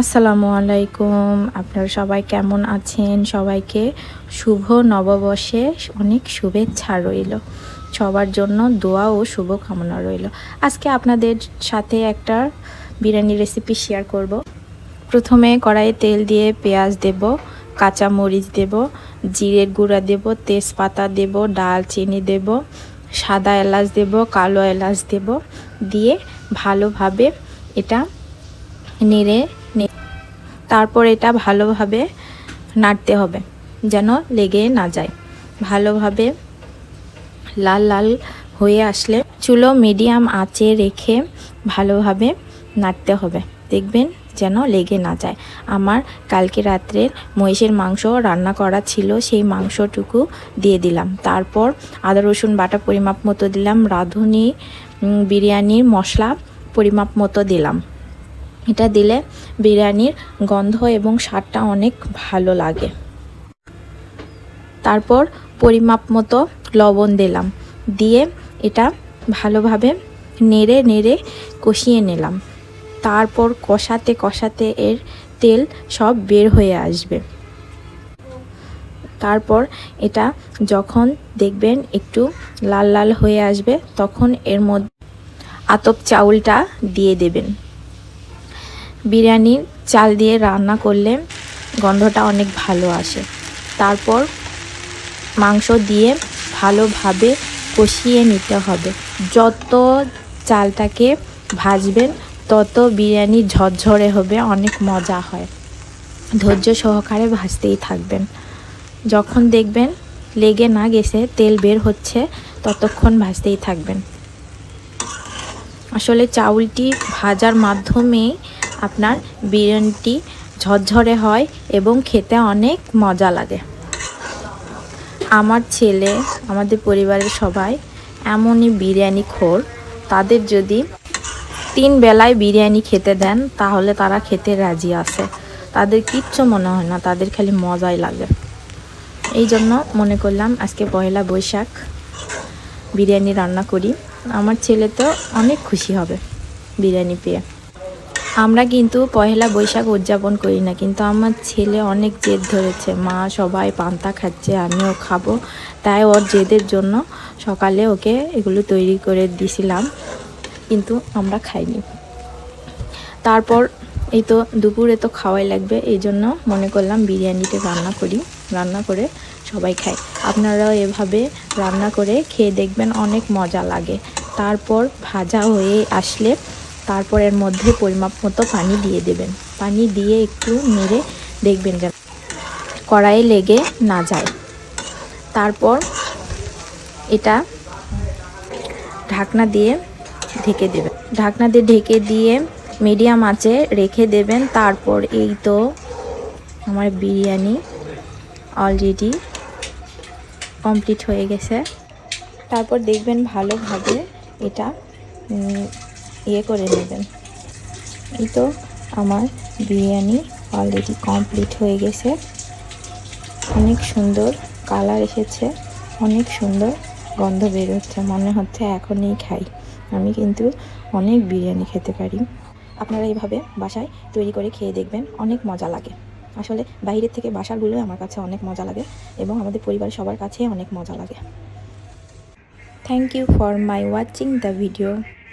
আসসালামু আলাইকুম। আপনারা সবাই কেমন আছেন? সবাইকে শুভ নববর্ষে অনেক শুভেচ্ছা রইল। সবার জন্য দোয়া ও শুভ কামনা রইল। আজকে আপনাদের সাথে একটা বিরিয়ানি রেসিপি শেয়ার করব। প্রথমে কড়াইয়ে তেল দিয়ে পেঁয়াজ দেব কাঁচা মরিচ দেব, জিরের গুঁড়া দেব, তেজপাতা দেব, ডালচিনি দেব, সাদা এলাচ দেব, কালো এলাচ দেব। দিয়ে ভালোভাবে এটা নেড়ে তারপর এটা ভালোভাবে নাড়তে হবে, যেন লেগে না যায়। ভালোভাবে লাল লাল হয়ে আসলে চুলো মিডিয়াম আঁচে রেখে ভালোভাবে নাড়তে হবে। দেখবেন যেন লেগে না যায়। আমার কালকে রাত্রের মহিষের মাংস রান্না করা ছিল, সেই মাংসটুকু দিয়ে দিলাম। তারপর আদা, রসুন বাটা পরিমাপ মতো দিলাম, রাঁধুনি বিরিয়ানির মশলা পরিমাপ মতো দিলাম। এটা দিলে বিরিয়ানির গন্ধ এবং স্বাদটা অনেক ভালো লাগে। তারপর পরিমাপ মতো লবণ দিলাম। দিয়ে এটা ভালোভাবে নেড়ে নেড়ে কষিয়ে নিলাম। তারপর কষাতে কষাতে এর তেল সব বের হয়ে আসবে। তারপর এটা যখন দেখবেন একটু লাল লাল হয়ে আসবে, তখন এর মধ্যে আতপ চাউলটা দিয়ে দেবেন। বিরিয়ানির চাল দিয়ে রান্না করলে গন্ধটা অনেক ভালো আসে। তারপর মাংস দিয়ে ভালোভাবে কষিয়ে নিতে হবে। যত চালটাকে ভাজবেন, তত বিরিয়ানি ঝরঝরে হবে, অনেক মজা হয়। ধৈর্য সহকারে ভাজতেই থাকবেন। যখন দেখবেন লেগে না গেছে, তেল বের হচ্ছে, ততক্ষণ ভাজতেই থাকবেন। আসলে চাউলটি ভাজার মাধ্যমেই আপনার বিরিয়ানিটি ঝরঝরে হয় এবং খেতে অনেক মজা লাগে। আমার ছেলে, আমাদের পরিবারের সবাই এমনই বিরিয়ানি খোর। তাদের যদি তিন বেলায় বিরিয়ানি খেতে দেন, তাহলে তারা খেতে রাজি আছে। তাদের কিচ্ছু মনে হয় না, তাদের খালি মজাই লাগে। এই জন্য মনে করলাম আজকে পয়লা বৈশাখ, বিরিয়ানি রান্না করি। আমার ছেলে তো অনেক খুশি হবে বিরিয়ানি পেয়ে। আমরা কিন্তু পয়লা বৈশাখ উদযাপন করি না, কিন্তু আমার ছেলে অনেক জেদ ধরেছে। মা সবাই পান্তা খাচ্ছে, আমিও খাব। তাই ওর জেদের জন্য সকালে ওকে এগুলো তৈরি করে দিছিলাম, কিন্তু আমরা খাইনি। তারপর এই তো দুপুরে তো খাওয়াই লাগবে, এই জন্য মনে করলাম বিরিয়ানিতে রান্না করি, রান্না করে সবাই খাই আপনারাও এভাবে রান্না করে খেয়ে দেখবেন অনেক মজা লাগে। তারপর ভাজা হয়ে আসলে তারপর এর মধ্যে পরিমাপ মতো পানি দিয়ে দেবেন। পানি দিয়ে একটু নেড়ে দেখবেন যেন কড়াইয়ে লেগে না যায়। তারপর এটা ঢাকনা দিয়ে ঢেকে দেবেন। ঢাকনা দিয়ে ঢেকে দিয়ে মিডিয়াম আঁচে রেখে দেবেন। তারপর এই তো আমার বিরিয়ানি অলরেডি কমপ্লিট হয়ে গেছে। তারপর দেখবেন ভালোভাবে এটা ইয়ে করে নেবেন। এই তো আমার বিরিয়ানি অলরেডি কমপ্লিট হয়ে গেছে। অনেক সুন্দর কালার এসেছে, অনেক সুন্দর গন্ধ বের হচ্ছে মনে হচ্ছে এখনই খাই। আমি কিন্তু অনেক বিরিয়ানি খেতে পারি। আপনারা এইভাবে বাসায় তৈরি করে খেয়ে দেখবেন, অনেক মজা লাগে। আসলে বাইরের থেকে বাসারগুলো আমার কাছে অনেক মজা লাগে এবং আমাদের পরিবারের সবার কাছে অনেক মজা লাগে। Thank you for my watching the video